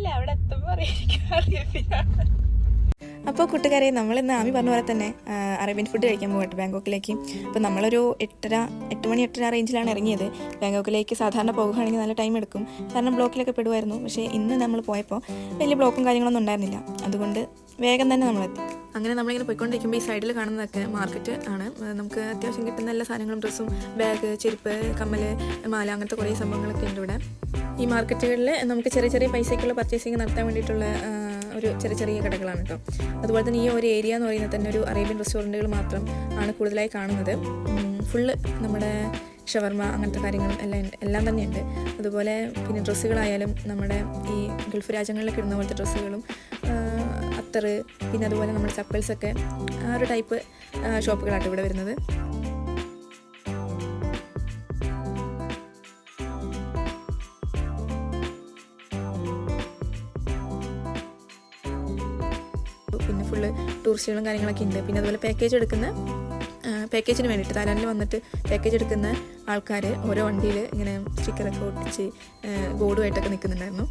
അറിയില്ല അവിടെ എത്തുമ്പോ അറിയാം. അപ്പോൾ കൂട്ടുകാരെ നമ്മളിന്ന് ആമി പറഞ്ഞ പോലെ തന്നെ അറേബ്യൻ ഫുഡ് കഴിക്കാൻ പോകട്ടെ ബാങ്കോക്കിലേക്ക്. അപ്പോൾ നമ്മളൊരു എട്ടര എട്ട് മണി എട്ടര റേഞ്ചിലാണ് ഇറങ്ങിയത്. ബാങ്കോക്കിലേക്ക് സാധാരണ പോകുകയാണെങ്കിൽ നല്ല ടൈം എടുക്കും. കാരണം ബ്ലോക്കിലൊക്കെ പെടുമായിരുന്നു പക്ഷേ ഇന്ന് നമ്മൾ പോയപ്പോൾ വലിയ ബ്ലോക്കും കാര്യങ്ങളൊന്നും ഉണ്ടായിരുന്നില്ല. അതുകൊണ്ട് വേഗം തന്നെ നമ്മളെത്തി അങ്ങനെ നമ്മളിങ്ങനെ പോയിക്കൊണ്ടിരിക്കുമ്പോൾ ഈ സൈഡിൽ കാണുന്നതൊക്കെ മാർക്കറ്റ് ആണ്. നമുക്ക് അത്യാവശ്യം കിട്ടുന്ന എല്ലാ സാധനങ്ങളും ഡ്രസ്സും ബാഗ് ചെരുപ്പ് കമ്മൽ മാല അങ്ങനത്തെ കുറേ സംഭവങ്ങളൊക്കെ ഉണ്ട് ഇവിടെ. ഈ മാർക്കറ്റുകളിൽ നമുക്ക് ചെറിയ ചെറിയ പൈസയ്ക്കുള്ള പർച്ചേസിങ് നടത്താൻ വേണ്ടിയിട്ടുള്ള ഒരു ചെറിയ ചെറിയ കടകളാണ് കേട്ടോ. അതുപോലെ തന്നെ ഈ ഒരു ഏരിയ എന്ന് പറയുന്നത് തന്നെ ഒരു അറേബ്യൻ റെസ്റ്റോറന്റുകൾ മാത്രം ആണ് കൂടുതലായി കാണുന്നത്. ഫുള്ള് നമ്മുടെ ഷവർമ അങ്ങനത്തെ കാര്യങ്ങളും എല്ലാം എല്ലാം തന്നെയുണ്ട് അതുപോലെ പിന്നെ ഡ്രസ്സുകളായാലും നമ്മുടെ ഈ ഗൾഫ് രാജ്യങ്ങളിലൊക്കെ ഇടുന്ന പോലത്തെ ഡ്രസ്സുകളും അത്തറ് പിന്നെ അതുപോലെ നമ്മുടെ ചപ്പൽസൊക്കെ ആ ഒരു ടൈപ്പ് ഷോപ്പുകളാണ് ഇവിടെ വരുന്നത്. ടൂറിസ്റ്റുകളും കാര്യങ്ങളൊക്കെ ഉണ്ട്. പിന്നെ അതുപോലെ പാക്കേജ് എടുക്കുന്ന പാക്കേജിന് വേണ്ടിയിട്ട് തായ്ലാൻഡിൽ വന്നിട്ട് പാക്കേജ് എടുക്കുന്ന ആൾക്കാർ ഓരോ വണ്ടിയിൽ ഇങ്ങനെ സ്റ്റിക്കറൊക്കെ ഒട്ടിച്ച് ബോർഡുമായിട്ടൊക്കെ നിൽക്കുന്നുണ്ടായിരുന്നു.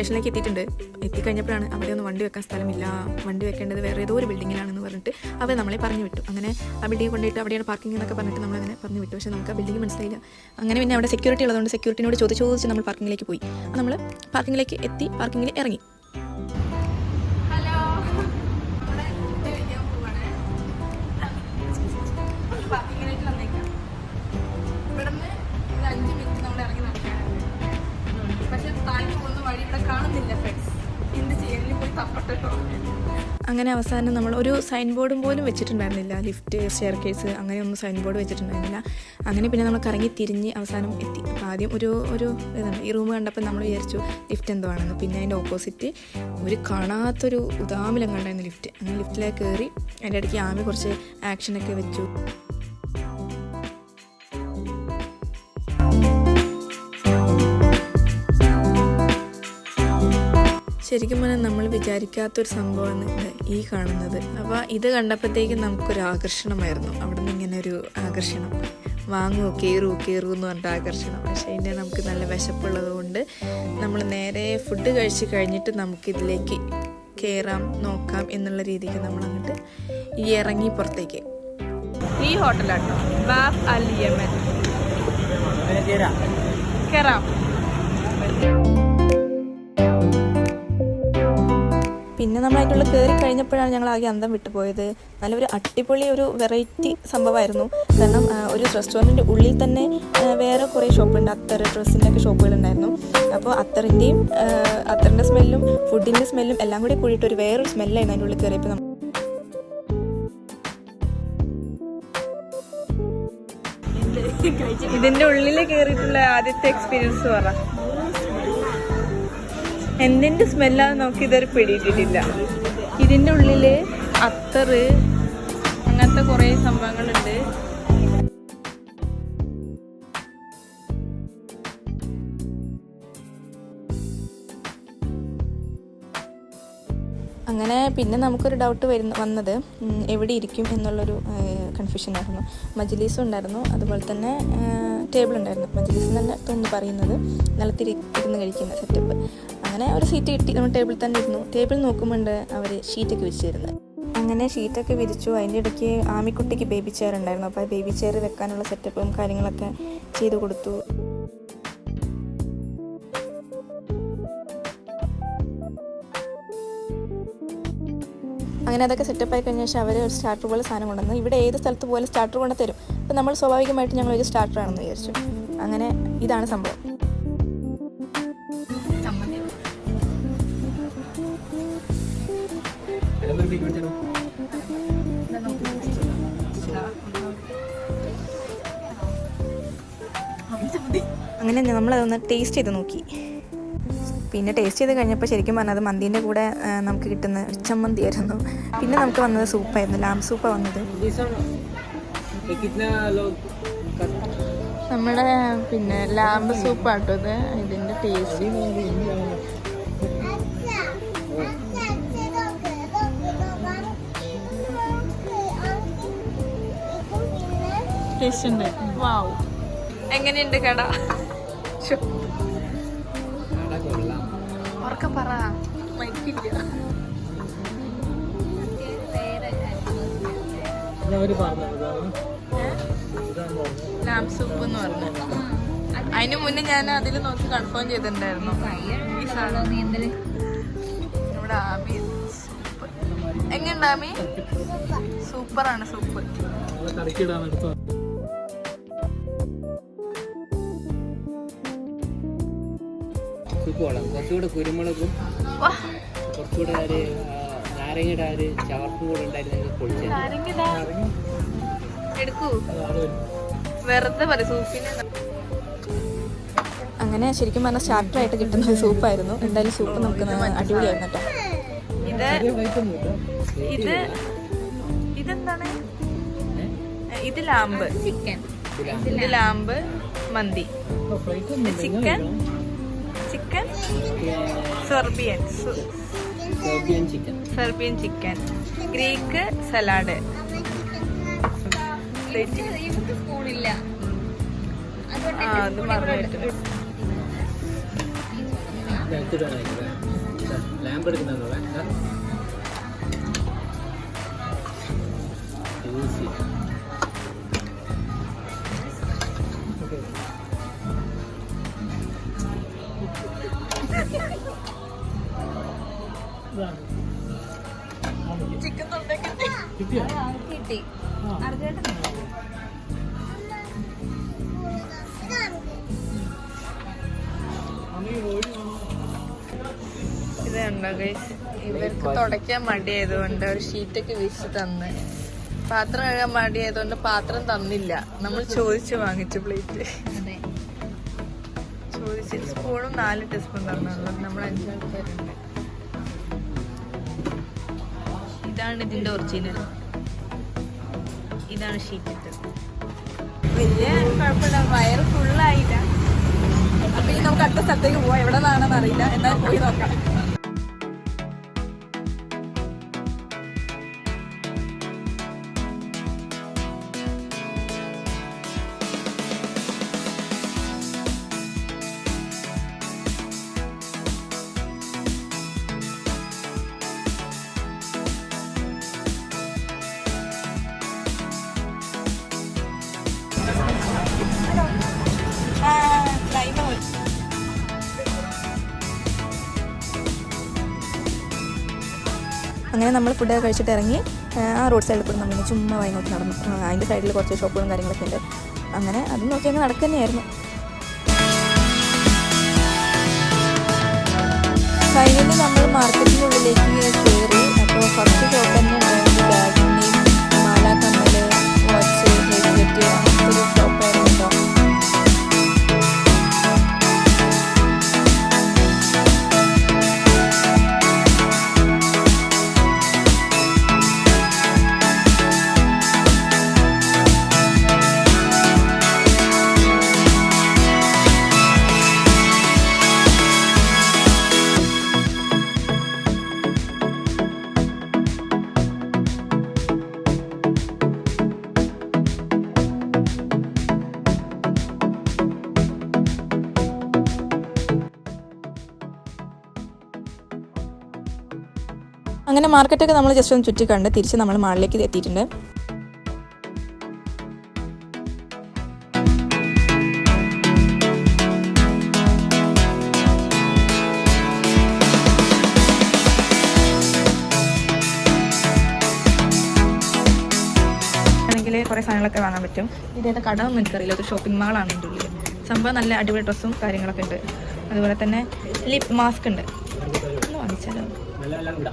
ലൊക്കേഷനിലേക്ക് എത്തിയിട്ടുണ്ട്. എത്തിക്കഴിഞ്ഞപ്പോഴാണ് അവിടെ ഒന്നും വണ്ടി വെക്കാൻ സ്ഥലമില്ല. വണ്ടി വെക്കേണ്ടത് വേറെ ഏതോ ഒരു ബിൽഡിങ്ങിലാണെന്ന് പറഞ്ഞിട്ട് അവർ നമ്മളെ പറഞ്ഞു വിട്ടു. അങ്ങനെ ആ ബിൽഡിംഗ് കൊണ്ടിട്ട് അവിടെയാണ് പാർക്കിംഗ് എന്നൊക്കെ പറഞ്ഞിട്ട് നമ്മളങ്ങനെ പറഞ്ഞു വിട്ടു. പക്ഷേ നമുക്ക് ആ ബിൽഡിംഗ് മനസ്സിലായില്ല. അങ്ങനെ പിന്നെ അവിടെ സെക്യൂരിറ്റി ഉള്ളതുകൊണ്ട് സെക്യൂരിറ്റിനോട് ചോദിച്ച് ചോദിച്ച് നമ്മൾ പാർക്കിങ്ങിലേക്ക് പോയി. നമ്മൾ പാർക്കിങ്ങിലേക്ക് എത്തി പാർക്കിങ്ങിൽ ഇറങ്ങി. അങ്ങനെ അവസാനം നമ്മൾ ഒരു സൈൻ ബോർഡും പോലും വെച്ചിട്ടുണ്ടായിരുന്നില്ല. ലിഫ്റ്റ് ഷെയർ കേസ് അങ്ങനെ അങ്ങനെയൊന്നും സൈൻ ബോർഡ് വെച്ചിട്ടുണ്ടായിരുന്നില്ല. അങ്ങനെ പിന്നെ നമ്മൾ കറങ്ങി തിരിഞ്ഞ് അവസാനം എത്തി. അപ്പോൾ ആദ്യം ഒരു ഒരു ഇതാണ് ഈ റൂം കണ്ടപ്പോൾ നമ്മൾ വിചാരിച്ചു ലിഫ്റ്റ് എന്തോ ആണെന്ന് പിന്നെ അതിന്റെ ഓപ്പോസിറ്റ് ഒരു കാണാത്തൊരു ഉദാമിലം കണ്ടായിരുന്നു ലിഫ്റ്റ് അങ്ങനെ ലിഫ്റ്റിലേക്ക് കയറി അതിന്റെ ഇടയ്ക്ക് ആമി കുറച്ച് ആക്ഷനൊക്കെ വെച്ചു. ശരിക്കും പറഞ്ഞാൽ നമ്മൾ വിചാരിക്കാത്തൊരു സംഭവമാണ് ഈ കാണുന്നത്. അപ്പോൾ ഇത് കണ്ടപ്പോഴത്തേക്കും നമുക്കൊരു ആകർഷണമായിരുന്നു. അവിടെ നിന്ന് ഇങ്ങനെ ഒരു ആകർഷണം. വാങ്ങുമോ കയറൂ കയറൂ എന്ന് പറഞ്ഞിട്ട് ആകർഷണം. പക്ഷേ അതിന്റെ നമുക്ക് നല്ല വിശപ്പുള്ളത് കൊണ്ട് നമ്മൾ നേരെ ഫുഡ് കഴിച്ച് കഴിഞ്ഞിട്ട് നമുക്കിതിലേക്ക് കയറാം നോക്കാം എന്നുള്ള രീതിക്ക് നമ്മൾ അങ്ങോട്ട് ഈ ഇറങ്ങി പുറത്തേക്ക്. ഈ ഹോട്ടലാട്ടോ. ബാബ് അൽ യമൻ കയറാം പിന്നെ അതിന്റെ കയറി കഴിഞ്ഞപ്പോഴാണ് ഞങ്ങൾ ആകെ അന്തം വിട്ടുപോയത് നല്ലൊരു അടിപൊളി ഒരു വെറൈറ്റി സംഭവമായിരുന്നു. കാരണം ഒരു റെസ്റ്റോറന്റിന്റെ ഉള്ളിൽ തന്നെ വേറെ കുറേ ഷോപ്പുണ്ട്. അത്തർ ഡ്രസ്സിന്റെ ഒക്കെ ഷോപ്പുകളുണ്ടായിരുന്നു. അപ്പോൾ അത്തറിന്റെയും അത്തറിന്റെ സ്മെല്ലും ഫുഡിന്റെ സ്മെല്ലും എല്ലാം കൂടി കൂടിയിട്ട് ഒരു വേറൊരു സ്മെല്ലായിരുന്നു അതിന്റെ ഉള്ളിൽ കയറിയപ്പോൾ നമ്മൾ ഇതിന്റെ ഉള്ളിൽ കയറിയിട്ടുള്ള ആദ്യത്തെ എക്സ്പീരിയൻസ് പറ. എന്തിന്റെ സ്മെല്ലാന്ന് നോക്കി ഇതുവരെ പിടിയിട്ടിട്ടില്ല. ഇതിന്റെ ഉള്ളിൽ അത്തറ് അങ്ങനത്തെ കുറേ സംഭവങ്ങളുണ്ട്. അങ്ങനെ പിന്നെ നമുക്കൊരു ഡൗട്ട് വരുന്ന വന്നത് എവിടെ ഇരിക്കും എന്നുള്ളൊരു കൺഫ്യൂഷൻ ആയിരുന്നു. മജ്ലീസും ഉണ്ടായിരുന്നു അതുപോലെ തന്നെ ടേബിൾ ഉണ്ടായിരുന്നു. മജ്ലീസ് തന്നെ തോന്നുന്നു പറയുന്നത് നിലത്തിരി ഇരുന്ന് കഴിക്കുന്ന സെറ്റപ്പ് അങ്ങനെ ഒരു സീറ്റ് കിട്ടി. നമ്മൾ ടേബിൾ തന്നെ ഇരുന്നു. ടേബിൾ നോക്കുമ്പോണ്ട് അവർ ഷീറ്റൊക്കെ വിരിച്ചു തരുന്നത് അങ്ങനെ ഷീറ്റൊക്കെ വിരിച്ചു. അതിന്റെ ഇടയ്ക്ക് ആമിക്കുട്ടിക്ക് ബേബി ചെയർ ഉണ്ടായിരുന്നു. അപ്പോൾ ആ ബേബി ചെയർ വെക്കാനുള്ള സെറ്റപ്പും കാര്യങ്ങളൊക്കെ ചെയ്തു കൊടുത്തു. അങ്ങനെ അതൊക്കെ സെറ്റപ്പ് ആയി കഴിഞ്ഞ ശേഷം അവർ ഒരു സ്റ്റാർട്ടർ പോലെ സാധനം കൊണ്ടുവന്നു. ഇവിടെ ഏത് സ്ഥലത്ത് പോലെ സ്റ്റാർട്ടർ കൊണ്ടുതരും. അപ്പോൾ നമ്മൾ സ്വാഭാവികമായിട്ട് ഞങ്ങൾ ഒരു സ്റ്റാർട്ടർ ആണെന്ന് വിചാരിച്ചു. അങ്ങനെ ഇതാണ് സംഭവം. ഒരു പിക്ക് എടുത്തോ അങ്ങനെ നമ്മളതൊന്ന് ടേസ്റ്റ് ചെയ്ത് നോക്കി. പിന്നെ ടേസ്റ്റ് ചെയ്ത് കഴിഞ്ഞപ്പോൾ ശരിക്കും പറഞ്ഞത് മന്തിന്റെ കൂടെ നമുക്ക് കിട്ടുന്ന ചമ്മന്തി ആയിരുന്നു പിന്നെ നമുക്ക് വന്നത് സൂപ്പായിരുന്നു. ലാം സൂപ്പാണ് വന്നത്. നമ്മുടെ പിന്നെ ലാമ്പ് സൂപ്പാട്ടോ ഇത്. ഇതിന്റെ ടേസ്റ്റ് ടേസ്റ്റ് ഉണ്ട്. വാവ് എങ്ങനെയുണ്ട് കട. ഉറക്കെ പറ. മൈക്കില്ല. സൂപ്പ് എന്ന് പറഞ്ഞു അതിന് മുന്നേ ഞാൻ അതിൽ നോക്കി കൺഫേം ചെയ്തിട്ടുണ്ടായിരുന്നു. ഇവിടെ ആമി സൂപ്പ്. എങ്ങനെയുണ്ട് ആമി? സൂപ്പറാണ് സൂപ്പ്. കൊള്ളാം കുറച്ചുകൂടെ കുരുമുളകും കുറച്ചുകൂടെ ഒരു നാരങ്ങയുടെ ഒരു ചവർപ്പും കൂടെ ഉണ്ടായിരുന്നെങ്കിൽ പൊളിച്ചു വെറുതെ പറ സൂപ്പിന് അങ്ങനെ ശരിക്കും പറഞ്ഞാൽ സ്റ്റാർട്ടർ ആയിട്ട് കിട്ടുന്ന ഒരു സൂപ്പായിരുന്നു. എന്തായാലും സൂപ്പ് നമുക്ക് അടിപൊളിയായിരുന്നു കേട്ടോ. ഇത് ഇത് ഇതെന്താണ്? ഇത് ലാമ്പ്. ചിക്കൻ ഇത് ലാമ്പ് മന്തി. Chicken chicken Serbian chicken. Serbian chicken. Greek salad. ആ അത് മറന്നിട്ട് ലാമ്പ് ഇത് കണ്ടോ ഗൈസ് ഇവർക്ക് തുടയ്ക്കാൻ മടിയായതുകൊണ്ട് ഒരു ഷീറ്റൊക്കെ വിശ് തന്ന്. പാത്രം കഴുകാൻ മടിയായതുകൊണ്ട് പാത്രം തന്നില്ല. നമ്മൾ ചോദിച്ചു വാങ്ങിച്ചു പ്ലേറ്റ് അതെ. ചോദിച്ച് സ്പൂണും നാല് ടീസ്പൂൺ തന്നുള്ളൂ നമ്മൾ അഞ്ചാൾക്കാരുണ്ട് ഇതാണ് ഇതിന്റെ ഒറിജിനൽ ഇതാണ് ഷീറ്റ് ഇട്ടത്. വലിയ കുഴപ്പമില്ല. വയറ് ഫുള്ളായില്ല അപ്പൊ ഇനി നമുക്ക് അടുത്ത സ്ഥലത്തേക്ക് പോവാം. എവിടെ നിന്നാണെന്ന് അറിയില്ല. എന്നാൽ പോയി നോക്കാം. അങ്ങനെ നമ്മൾ ഫുഡൊക്കെ കഴിച്ചിട്ട് ഇറങ്ങി ആ, റോഡ് സൈഡിൽ കൂടെ നമ്മളിങ്ങനെ ചുമ്മാ വൈകോട്ട് നടന്നു. അതിന്റെ സൈഡിൽ കുറച്ച് ഷോപ്പുകളും കാര്യങ്ങളൊക്കെ ഉണ്ട്. അങ്ങനെ അത് നോക്കി അങ്ങ് നടക്കുന്നതായിരുന്നു കഴിഞ്ഞിട്ട് നമ്മൾ മാർക്കറ്റിന്റെ ഉള്ളിലേക്ക് കയറി അപ്പോൾ ഫസ്റ്റ് ഷോപ്പ് തന്നെ ഉണ്ടായിരുന്നു ബാഗിന്റെയും മാല കമ്മൽ വാച്ച് ഹെഡ്സെറ്റ് മാർക്കറ്റൊക്കെ നമ്മൾ ജസ്റ്റ് ഒന്ന് ചുറ്റി കണ്ട് തിരിച്ച് നമ്മൾ മാളിലേക്ക് എത്തിയിട്ടുണ്ട്. കുറേ സാധനങ്ങളൊക്കെ വാങ്ങാൻ പറ്റും. ഇതേതാ കട ഒന്നും എനിക്കറിയില്ല. ഒരു ഷോപ്പിംഗ് മാളാണ് എന്റെ ഉള്ളിൽ സംഭവം നല്ല അടിപൊളി ഡ്രസ്സും കാര്യങ്ങളൊക്കെ ഉണ്ട്. അതുപോലെ തന്നെ ലിപ് മാസ്ക് ഉണ്ട്. വാങ്ങിച്ചാലോ? Lalanda.